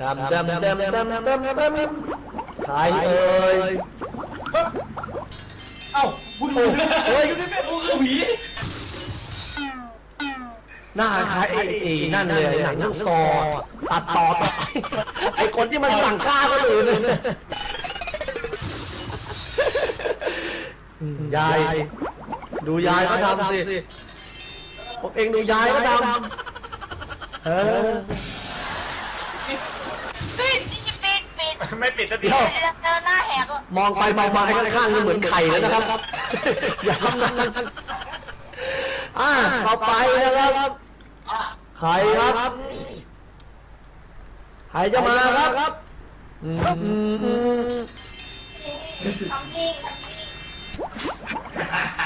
ดำดำดำดำดำดำใครเอ่ยเอ้าคุณดูเฮ้ยยูนิเฟสคือผีหน้าคล้ายไอ้ไอ้นั่นเลยหนังเรื่องซอตัดต่อต่อไอ้คนที่มันสั่งฆ่าคนอื่นเลยยาย ดูยายก็ทำสิพวกเองดูยายก็ทำเออ ปิดนี่ปิดปิด ไม่ปิดสักทีเดี๋ยวเดินเดินหน้าแหกอะมองไปมองมาข้างๆนี่เหมือนไข่แล้วนะครับ อย่าทำนั้นอ่าต่อไปนะครับใครครับใครจะมาครับอืมอืมอืมทำนี่ทำนี่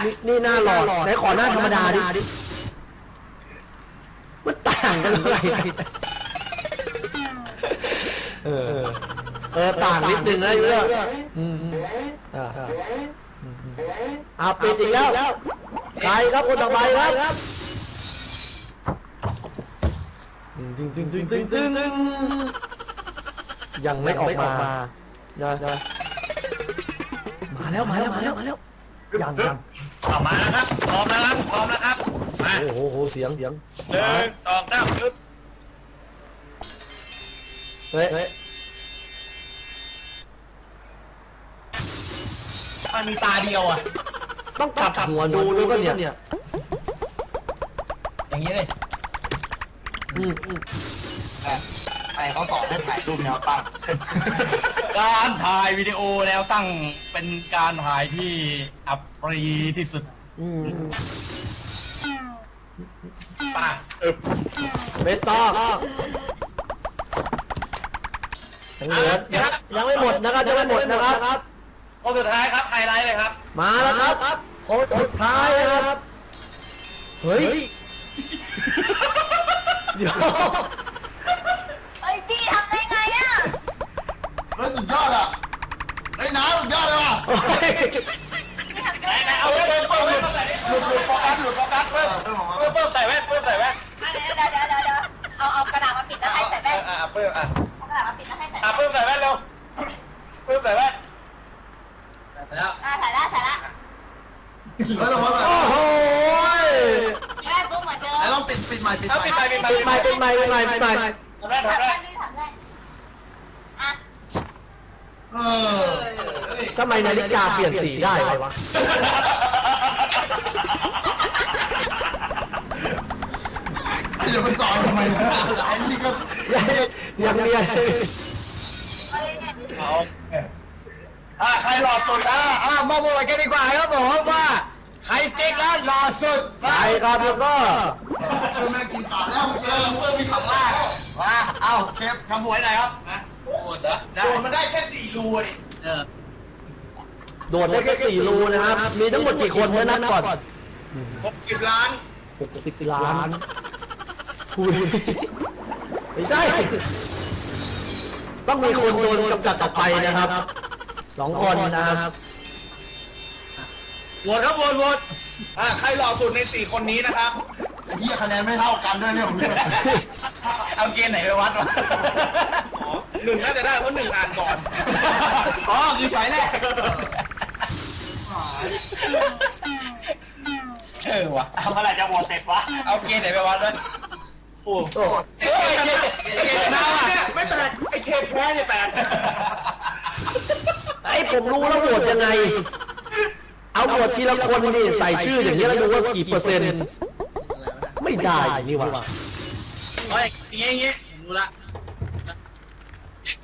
นี่นี่หน้าหล่อไหนขอหน้าธรรมดาดิมันต่างกันอะไรเออ เออต่างนิดนึงนะเยอะอืมอืมอ่าอ่าอืมอืมอ่าปิดอีกแล้วใครครับคนต่อไปครับตึงตึงตึงตึงตึงตึงยังไม่ออกมานะนะมาแล้วมาแล้วมาแล้วมาแล้วยังยังเอามาแล้วครับพร้อมแล้วครับพร้อมแล้วครับมาโอ้โหโหเสียงเสียงหนึ่งสองสามปึ๊บเฮ้ยเฮ้ย มันมีตาเดียวอะ ต้องกลับหัวดูด้วยก็เนี่ยอย่างนี้เลยอืมอืมใครเขาสอนให้ถ่ายรูปแนวตั้ง การถ่ายวิดีโอแนวตั้งเป็นการถ่ายที่อัปรีที่สุดอืมอืมป่ะเออเบสต่อยังเหลือยังไม่หมดนะครับยังไม่หมดนะครับ คนสุดท้ายครับไฮไลท์เลยครับ มาแล้วครับโอ้สุดท้ายนะครับ เฮ้ย เดี๋ยวเอ้ยพี่ทำได้ไงอะเฮ้ยสุดยอดอะไอ้ยน้าสุดยอดเลยว่ะพี่ทำได้ไหนไงๆเอาไว้เพิ่มเพิ่มเพิ่มหลุดหลุดโฟกัสหลุดโฟกัสเพิ่มเออเพิ่มออกมาเพิ่มเพิ่มใส่แว่นเพิ่มใส่แว่นอะเดี๋ยวเดี๋ยวเดี๋ยวเดี๋ยวเดี๋ยวเอาเอากระดาษมาปิดแล้วให้ใส่แว่นอ่าเพิ่มอะเอากระดาษมาปิดแล้วให้ใส่อะแว่นเพิ่มใส่แว่นเร็วเพิ่มใส่แว่นแล้ว อะใส่ละใส่ละ แล้วต้องมาแบบโอ้โหแว่นปุ๊บเหมือนเดิมไอ้ต้องปิดปิดใหม่ปิดเอาใหปิม่ดไปปิดไปเป็นไม้เป็นไม้เป็นไม้เป็นไม้ทำแว่นทำทำแว่แว่นนพี่ทำแว่นอะเออทำไมนาฬิกาเปลี่ยนสีได้วะเดี๋ยวไปสอนทำไมนะไอ้นี่ก็ยังเรียนเอ้ยเนี่ยเอาใครหล่อสุดอะอะมาโหวตกันดีกว่าครับผมว่า ใครจริงแล้วหล่อสุดไปครับแล้วก็ช่วยแม่กินขาแล้วเมื่อกี้เมื่อมีคำว่าว่าเอ้าเคฟขโมยหน่อยครับนะโอ้โหเด้อโดนมันได้แค่สี่รูดิเออโดดได้แค่สี่รูนะครับ มีทั้งหมดกี่คนเมื่อนับก่อนหกสิบล้านหกสิบล้านคุยไม่ใช่ ต้องมีคนโดนกำจัดต่อไปนะครับ สองคนนะครับ โหวตครับโหวตโหวตอะใครหล่อสุดในสี่คนนี้นะครับไอ้เหี้ยคะแนนไม่เท่ากันด้วยเนี่ยผมเนี่ยเอาเกณฑ์ไหนไปวัดวะหนึ่งน่าจะได้เพราะหนึ่งอ่านก่อนอ๋อคือฉอยแรกเออวะเอาเมื่อไหร่จะโหวตเสร็จวะเอาเกณฑ์ไหนไปวัดวะโอ้โอ้เฮ้ยเกณฑ์เกณฑ์ชนะว่ะเนี่ยไม่แปลกไอ้เคแพ้เนี่ยแปลกไอผมรู้แล้วโหวตยังไง เอาโหวตทีละคนนี่ใส่ชื่ออย่างนี้แล้วดูว่ากี่เปอร์เซ็นต์ ไม่ได้นี่หว่าเฮ้ยอย่างงี้อย่างงี้รู้ละ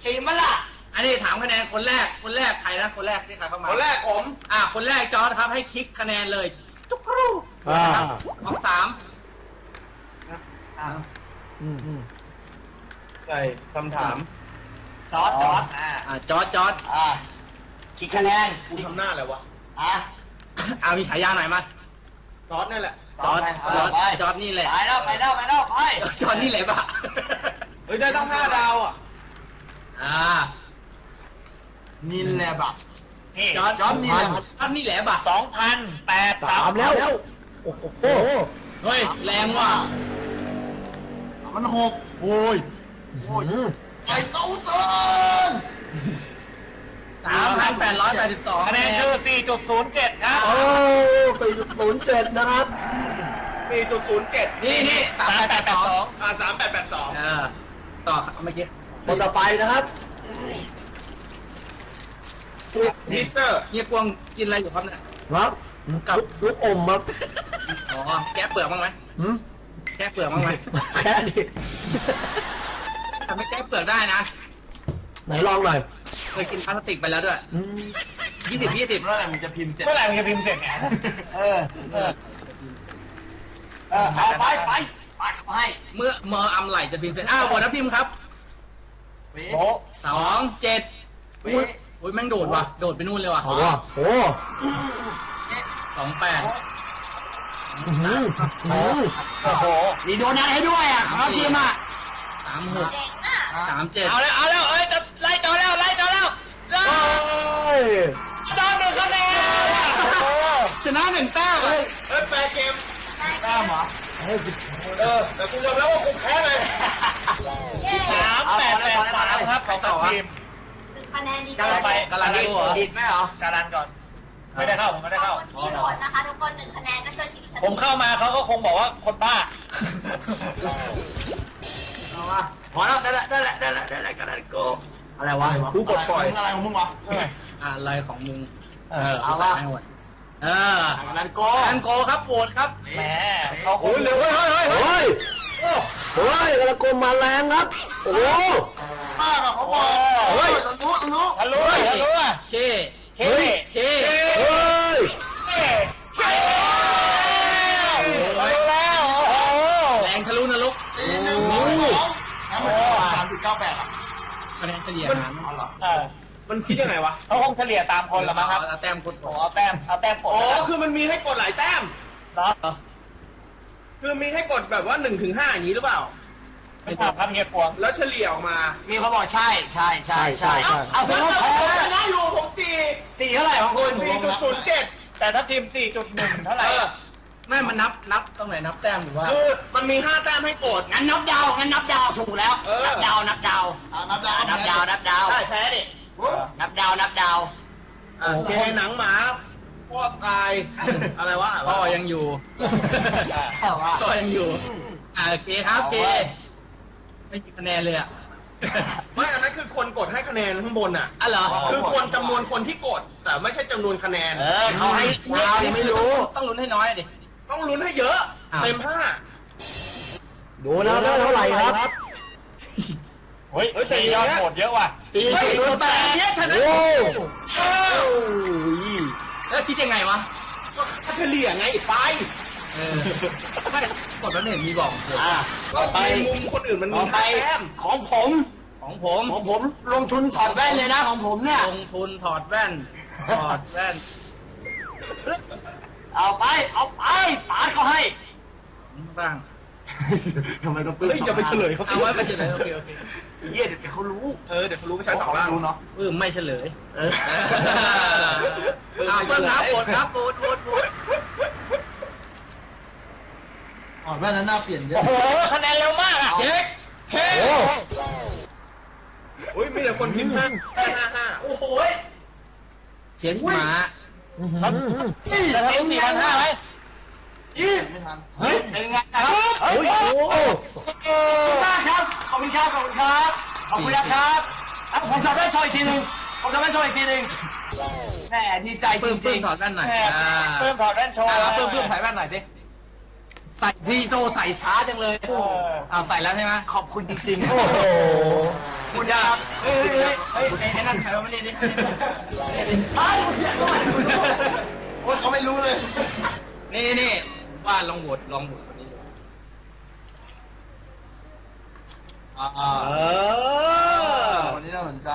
ทีมมันล่ะ อันนี้ถามคะแนนคนแรก คนแรกใครนะ คนแรกที่ใครเข้ามาคนแรกผม อะคนแรกจอร์ดครับให้คลิกคะแนนเลย จุกรูอ่าของสามอืมอืมใช่คำถาม จอร์ดจอร์ดอ่าอ่าจอร์ดจอร์ดอะคลิกคะแนนกูทำหน้าอะไรวะ อะ เอามีฉายาหน่อยมาซอสนั่นแหละจอร์ดจอร์ดจอร์ดนี่แหละ ไปแล้วไปแล้วไปแล้วไปจอร์ดนี่แหละปะเฮ้ยได้ตั้งห้าดาวอะอ่านินแลบอะนี่จอร์ดจอร์ดนี่แหละจอร์ดนี่แหละปะสองพันแปดสามแล้วโอ้โหเฮ้ยแรงว่ะมันหกโอ้ยอืมไอ้เต้าเซิน สามพันแปดร้อยแปดสิบสองคะแนนคือ4.07 ครับ โอ้สี่ศูนย์เจ็ดนะครับสี่จุดศูนย์เจ็ดนี่นี่สามแปดแปดสองอ่าสามแปดแปดสองเออต่อครับเมื่อกี้คนต่อไปนะครับพีเตอร์เฮียกวงกินอะไรอยู่ครับเนี่ยครับกับลูกอมครับอ๋อแกะเปลือกบ้างไหมหืมแกะเปลือกบ้างไหมแค่นี้แต่ไม่แกะเปลือกได้นะ ไหนลองหน่อย เคยกินพลาสติกไปแล้วด้วยอืมยี่สิบยี่สิบเมื่อไหร่มันจะพิมพ์เสร็จ เมื่อไหร่มันจะพิมพ์เสร็จเนี่ยเออ เออ เออเอาไปไปไปเข้าไปเมื่อเมื่ออำไหลจะพิมพ์เสร็จ อ้าวบทนับทิมครับเป๊ะโอ้สองเจ็ดเป๊ะอุ้ยแม่งโดดว่ะ โดดไปนู่นเลยว่ะเอาว่ะโอ้สองแปดอื้อหืออื้อหือโอ้โหมีโดนัทให้ด้วยอะของทีมอะสามหกเก่งอะสามเจ็ดเอาแล้วเอาแล้วเอ้ยจะไล่จอแล้วไล่จอแล้วไล่ เฮ้ย จอหนึ่งคะแนนชนะหนึ่งแต้มเลยเฮ้ยแปลเกมได้กล้ามเหรอเออแต่กูยอมรับว่ากูแพ้เลยสามแปดแปดสามครับของตัทีมคะแนนดีกำลังไปกำลังดีเหรอดิดไหมเหรอการันก่อน ไม่ได้เข้าผมไม่ได้เข้าบคุณที่โหวตนะคะทุกคนหนึ่งคะแนนก็ช่วยชีวิตผมเข้ามาเขาก็คงบอกว่าคนบ้าเอาวะพอแล้วได้ละได้ละได้ละได้ละกระดานโกอะไรวะกูกดปล่อยอะไรของมึงวะ อะไรของมึง เออเอาละให้หมดเออนันโกกระดานโกครับโหวตครับแหมเขาคโอ้งยเร็วเฮ้ยเฮ้ยเฮ้ยเฮ้ยเฮ้ยกระกมมาแรงครับ โอ้โหมากอะเขาบอกเฮ้ยทะลุทะลุทะลุทะลุอะเคเฮ้ยเคเฮ้ยเฮ้ยเฮ้ยทะลุแล้วโอ้โหแรงทะลุนรกตีหนึ่งสองสองงั้นมันสามจุดเก้าแปดอะคะแนนเฉลี่ยหารเอาเหรอเออ มันคิดยังไงวะ เขาคงเฉลี่ยตามคนละมั้งครับเอาแต้มกดโอ้เอาแต้มเอาแต้มปลดอ๋อนะครับคือมันมีให้กดหลายแต้ม เนาะคือมีให้กดแบบว่า1นถึงห้าอย่างนี้หรือเปล่าเป็นภาพครับเฮียปวง แล้วเฉลี่ยออกมา มีเขาบอกใช่ใช่ใช่ใช่ใช่ เอาสิว่าแพ้ชนะอยู่ผมสี่สี่เท่าไหร่ของคุณสี่จุดศูนย์เจ็ดแต่ถ้าทีม 4.1 เท่าไหร่เออไม่มันนับนับตรงไหนนับแต้มหรือว่าคือมันมีห้าแต้มให้กด งั้นนับดาวงั้นนับดาวถูกแล้วเออ นับดาวนับดาวอ่านับดาวนับดาวนับดาวใช่แพ้ดิ นับดาวนับดาวอะโอเคหนังหมาพ่อตาย อะไรวะพ่อยังอยู่พ่อยังอยู่อ่าโอเคครับเจไม่มีคะแนนเลยอะไม่อันนั้นคือคนกดให้คะแนนข้างบนอะอะเหรอคือคนจำนวนคนที่กด แต่ไม่ใช่จำนวนคะแนนเออเขาให้เรายังไม่รู้ ต้องลุ้นให้น้อยดิต้องลุ้นให้เยอะอ้าวเต็มห้าดูนะได้เท่าไหร่ครับ เฮ้ยสี่ยอดโหดเยอะว่ะสี่เฮ้ยศูนย์แปดเนี่ยชนะโอ้แล้วคิดยังไงวะก็ค่าเฉลี่ยไงไปเออไม่กดแล้วไม่เห็นมีบอกผมก็ในมุมคนอื่นมันมีต่อไปห้าแต้มของผมของผมของผมลงทุนถอดแว่นเลยนะของผมเนี่ยลงทุนถอดแว่นถอดแว่น เอาไปเอาไปปาดเขาให้บ้าง ทำไมต้องปื้มเฮ้ยอย่าไปเฉลยเขาสิเอาไว้ไปเฉลยโอเคโอเคเยี่ยเดี๋ยวเขารู้เออเดี๋ยวเขารู้ไม่ใช่สองล่างรู้เนาะปื้มไม่เฉลยเออเอาเพิ่มครับโหวตครับโหวตโหวตโหวตอ๋อแว่นนั้นหน้าเปลี่ยนเยโอ้อะโหคะแนนเร็วมากอะเจ๊กเคโอ้อุ้ยมีแต่คนพิมพ์ห้าห้าห้าห้าโอ้โหยเชสหมาจะทำสี่พันห้าไหม ไม่ทันเฮ้ยเป็นไงครับโอ้โหขอบคุณมากครับขอบคุณครับขอบคุณครับขอบคุณนะครับผมทำได้โชว์อีกทีหนึ่งผมทำได้โชว์อีกทีหนึ่งแหมดีใจจริงๆถอดแว่นหน่อยเพิ่มถอดแว่นโชว์เพิ่มเพิ่มใส่แว่นหน่อยดิใส่ทีโตใส่ช้าจังเลยเอาใส่แล้วใช่ไหมขอบคุณจริงๆโอ้โหคุณครับเฮ้ยเฮ้ยเฮ้ยไอ้นั่นใครวะไม่ได้ดิไอ้โอ้ยเขาไม่รู้เลย นี่นี่ นี่ว่าลองโหวตลองโหวตคนนี้ดูอ่าเออคนนี้น่าสนใจ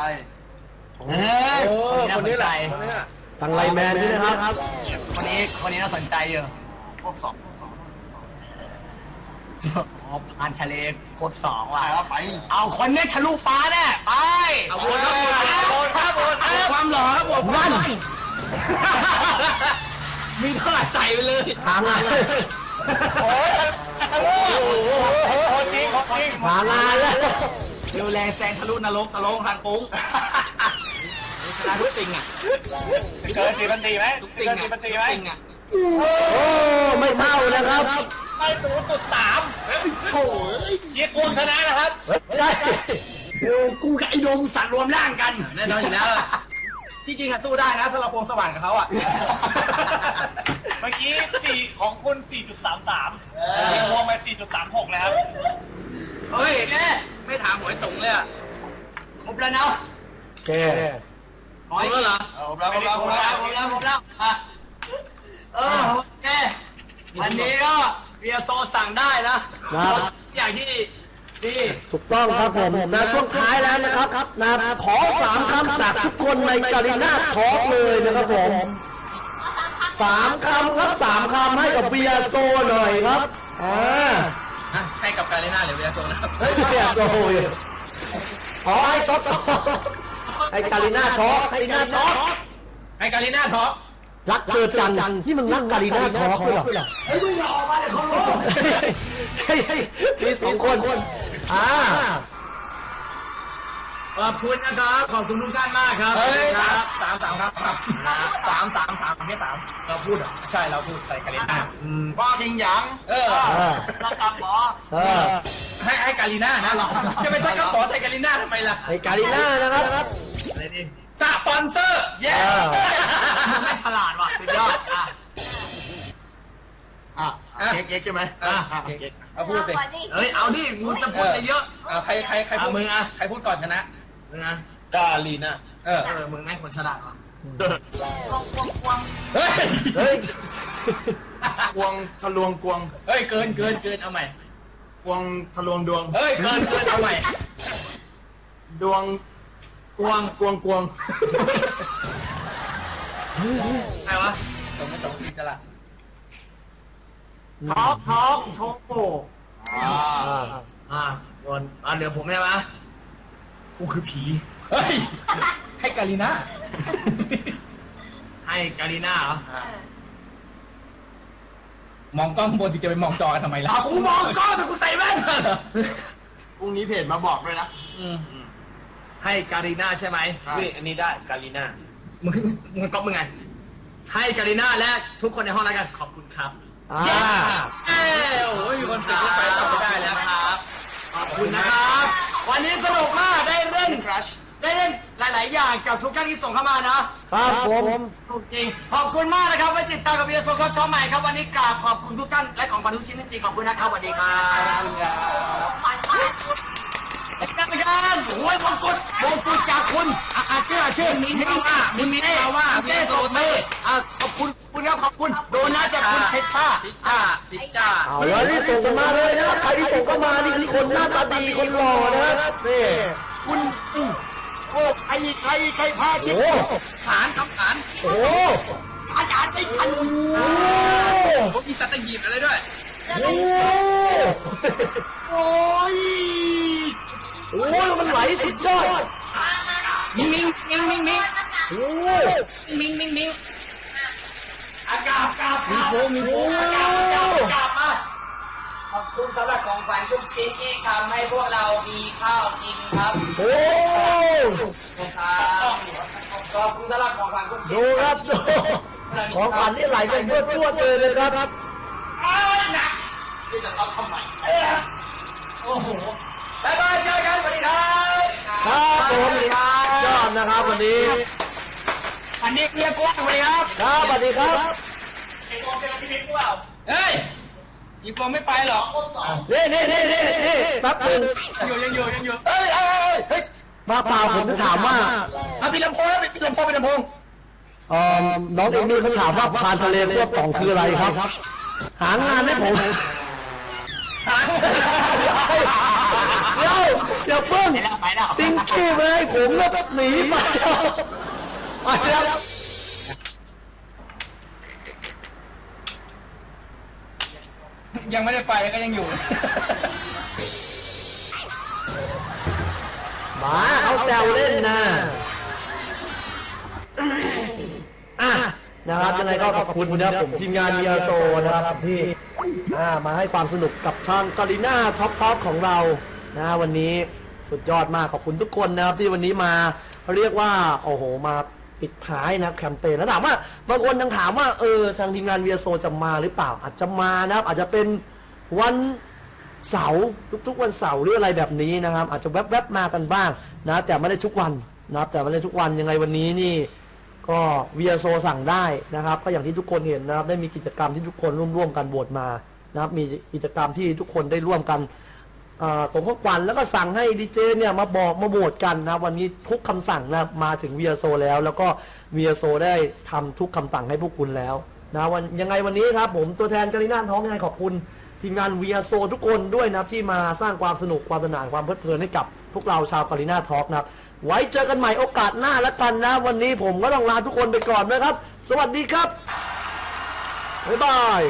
เฮ้ยโอ้คนนี้คน่านสนี้นแหใจละคนนี้แหละทางไลน์แมนนี่นะครับ คนนี้คนนี้น่าสนใจอยู่ครบสองอ๋อผ่านทะเลโคตรสองไปว่ะแล้วไป เอาคนนี้ทะลุฟ้าแน่ไปเอาโหวตครับโหวตครับโหวตครับความหล่อครับโหวตควา มีเท่าไหร่ใส่ไปเลยทางานโอ้ยโอ้โหโหจริงโหจริงทางานแล้วเร็วแรงแซงทะลุนรกทะลงทางโค้งชนะทุกสิ่งอะเจอตีมันตีไหมทุกสิ่งอะตีมันตีทุไหมกสิ่งอะโอ้ไม่เท่านะครับไม่ตูตุดสามโถ่เยี่ยกวงชนะนะครับใช่โอ้กูกับไอ้โดมสัตว์รวมร่างกันแน่นอนอยู่แล้ว ที่จริงอะสู้ได้นะถ้าเราควงสว่านกับเขาอะเมื่อกี้สี่ของคุณ 4.33เยี่ยกวงไป4.36เลยครับเฮ้ยไม่ถามหมวยตรงเลยอะครบแล้วเนาะโอเคหมวยเหรอเอาผมรับผมรับผมรับครบแล้วครบแล้วอะเออโอเควันนี้ก็เบียร์โซสั่งได้นะครับอย่างที่ ที่ถูกต้องครับผมนะช่วงท้ายแล้วนะครับนะขอสามคำจากทุกคนในการีน่าทอล์กเลยนะครับผมสามคำครับสามคำให้กับเบียร์โซหน่อยครับอ่าอะให้กับการเลน่าหรือเวียโซนะครับเฮ้ยเบียร์โซขอให้ช็อตช็อตให้การีน่าช็อตให้การีน่าช็อตให้การเลน่าท็อปรักเจอจังนี่มึงรักการีน่าช็อตด้วยเหรอเฮ้ยมึงอย่าออกมาเดี๋ยวเขารู้เฮ้ยเฮ้ยมีสองคน อ่า ขอบคุณนะครับ ขอบคุณทุกท่านมากครับเฮ้ย ครับสามสามครับสามสามสามแค่สามเราพูดอะใช่เราพูดใส่การเลน่าว่าทิงหยางเอออ่ารักกับหมอ เออให้ให้การลีน่านะเราจะไปใส่กระป๋อใส่การลีน่าทำไมล่ะให้การีน่านะครับ อะไรดิสปอนเซอร์ เย้มึงไม่ฉลาดว่ะสุดยอดอะอะ เก๊กเก๊กใช่ไหมอะอะเก๊กเอาพูดสิก่อนดิเฮ้ยเอาดิมึงจะพูดอะไรเยอะเอาใครใครใครพูดเอามึงอะใครพูดก่อนชนะมึงนะกาลีน่าเออเออมึงแม่งคนฉลาดว่ะควงควงควงเฮ้ยเฮ้ยควงทะลวงกวงเฮ้ยเกินเกินเกินเอาใหม่ควงทะลวงดวงเฮ้ยเกินเกินเอาใหม่ดวงกวงกวงกวงใครวะตรงไม่ตรงอิสระ ท็อกท็อกโชโกอ่าอ่าคนอ่าเหลือผมใช่ไหมกูคือผี เฮ้ย ให้กาลีน่าให้การีน่าเหรอมองกล้องบนที่จะไปมองจอทำไมล่ะอะกูมองกล้องแต่กูใส่แว่นพรุ่งนี้เพจมาบอกด้วยนะให้การีน่าใช่ไหมนี่อันนี้ได้กาลีน่ามึงมึงก๊อปมึงไง ให้การีน่าและทุกคนในห้องแล้วกันขอบคุณครับ อ่าเอ้ยโอ้ยมีคนติดขึ้นไปต่อไม่ได้แล้วนะครับขอบคุณนะครับ วันนี้สนุกมากได้เล่นครัชได้เล่นหลาย ๆ อย่างกับทุกท่านที่ส่งเข้ามานะครับผมสนุกจริงขอบคุณมากนะครับไว้ติดตามกับเบียร์โซชอใหม่ครับวันนี้กราบขอบคุณทุกท่านและของขวัญทุกชิ้นจริงๆขอบคุณนะครับสวัสดีครับมันมากนักการโอ้ยมงกุ ฎมงกุฎจากคุณอาอาเจ้าชื่อมินมินว่ามินมินเอาว่าเต้โซเต้อะขอบคุณคุณครับขอบคุณโดนัทจากคุณเพชรชาพิซซ่าพิซซ่าเอาแล้วนี่ส่งกันมาเลยนะครับใครที่ส่งเข้ามานี่คือคนหน้าตาดีคนหล่อนะครับนี่คุณอืมโอ้ใครใครใครพาจิตโอ้ฐานคำฐานโอ้ขนาดไม่ทันโอ้โอ้มีสัตหีบอะไรด้วยโอ้โอ้ยโอ้มันไหล สุดยอด มิงมิงมิงมิงมิงโอ้มิงมิงมิงอากาศกาศมีโฟมีโฟกาศกาศมาขอบคุณสำหรับของขวัญทุกชิ้นที่ทำให้พวกเรามีข้าวกินครับ โอ้นะครับขอบคุณสำหรับของขวัญทุกชิ้นดูครับดูของขวัญนี่ไหลเป็นพวดๆเลยนะครับอ้าวหนักที่จะต้องทำใหม่โอ้โหบ๊ายบายเจอกันสวัสดีครับ ครับผมยอดนะครับวันนี้ อันนี้ เรียกกว้างสวัสดีครับครับสวัสดีครับไอ้โมเป็นพี่บิ๊กเปล่าเฮ้ยยิงปองไม่ไปหรอกนี่นี่นี่นี่นี่แป๊บนึงอยู่ยังอยู่ยังอยู่เฮ้ยเฮ้ยเฮ้ยมาเปล่าผมจะถามว่าอะพี่ลำโพงแล้วพี่ลำโพงพี่ลำโพงเอ่อน้องเอมี่เขาถามว่าพานทะเลควบกล่องคืออะไรครับ หางานให้ผมเดี๋ยวอย่าเพิ่งไปแล้วจริงกี้มาให้ผมแล้วก็หนีไปไปแล้ว ยังไม่ได้ไปก็ยังอยู่หมาเขาแซวเล่นนะอะนะครับยังไงก็ขอบคุณนะครับผมทีมงานเมียโซนะครับที่อ่ามาให้ความสนุกกับทางกอริน่าท็อปท็อปของเรานะวันนี้สุดยอดมากขอบคุณทุกคนนะครับที่วันนี้มาเรียกว่าโอ้โหมา ปิดท้ายนะครับแคมเปญแล้วถามว่าบางคนยังถามว่าเออทางทีมงานเวียโซจะมาหรือเปล่าอาจจะมานะครับ อาจจะเป็นวันเสาร์ทุกๆ วันเสาร์หรืออะไรแบบนี้นะครับ อาจจะแวบๆมากันบ้างนะแต่ไม่ได้ทุกวันนะครับ แต่ไม่ได้ทุกวันยังไงวันนี้นี่ก็เวียโซสั่งได้นะครับ ก็อย่างที่ทุกคนเห็นนะครับ ได้มีกิจกรรมที่ทุกคนร่วมๆกันบวชมานะครับ มีกิจกรรมที่ทุกคนได้ร่วมกัน เอ่อสมทบวันแล้วก็สั่งให้ดีเจเนี่ยมาบอกมาโหวตกันนะวันนี้ทุกคำสั่งนะมาถึงเวียโซแล้ว แล้วก็เวียโซได้ทำทุกคำสั่งให้พวกคุณแล้วนะวันยังไงวันนี้ครับผมตัวแทนกาลิน่าท้องยังไงขอบคุณทีมงานเวียโซทุกคนด้วยนะครับที่มาสร้างความสนุกความสนานความเพลิดเพลินให้กับพวกเราชาวกาลิน่าทอล์กนะครับไว้เจอกันใหม่โอกาสหน้าแล้วกันนะ วันนี้ผมก็ต้องลาทุกคนไปก่อนนะครับ สวัสดีครับบ๊ายบาย